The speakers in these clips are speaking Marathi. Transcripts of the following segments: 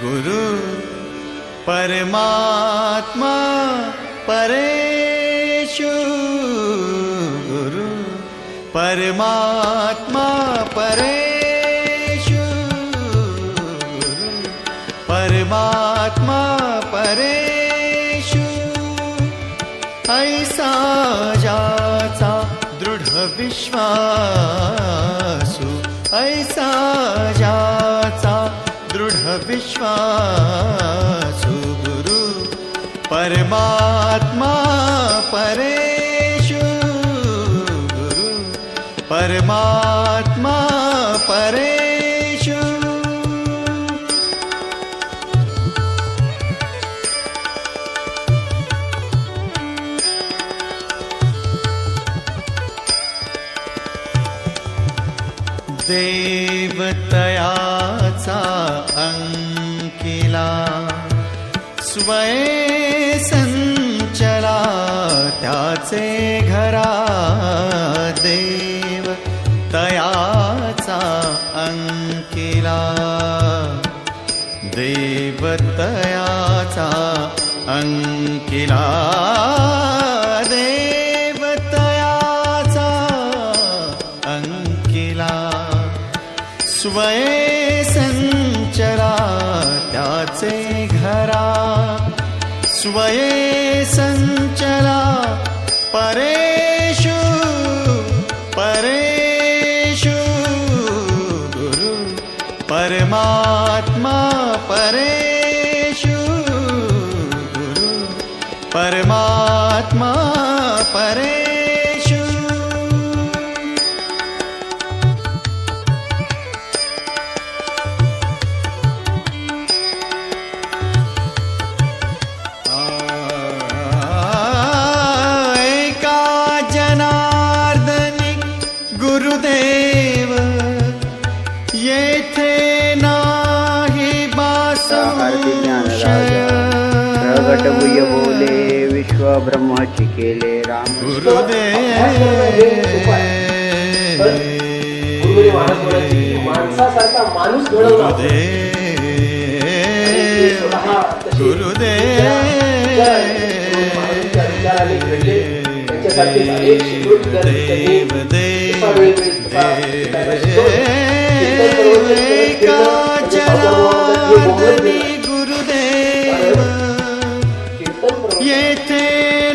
गुरु परमात्मा परेशु गुरु परमात्मा परेशु गुरु परमात्मा परेशु ऐसा जा विश्वासु ऐसा जाचा दृढ विश्वासु गुरु परमात्मा परेषु गुरु परमात्मा परे देवतयाचा अंकिला स्वये संचला त्याचे घरा देव तयाचा अंकिला. देवतयाचा अंकिला. स्वये संचरा त्याचे घरा. स्वये संचरा परेषु परेषु गुरु परमात्मा परेषु गुरु परमात्मा परेषु गुरुदेव ये थे नाही प्रगट हुय बोले विश्व ब्रह्म चिकेले राम। गुरुदेव माणसासारखा माणूस घडवला गुरुदेव। शिकवलं. कीर्तन एका जनार्दनी गुरुदेव येथे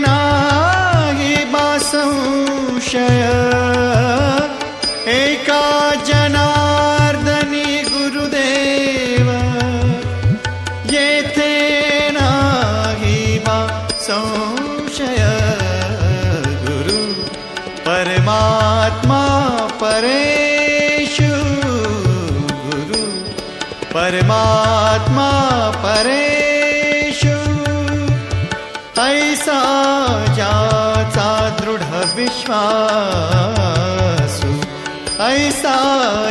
नाही बा संशय एका जनार्दनी गुरुदेव येथे नाही बा संशय गुरु परमात्मा परेषु गुरु। परमात्मा परेषु ऐसा ज्याचा दृढ विश्वासु। ऐसा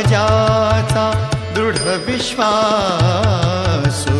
ज्याचा दृढ विश्वासु।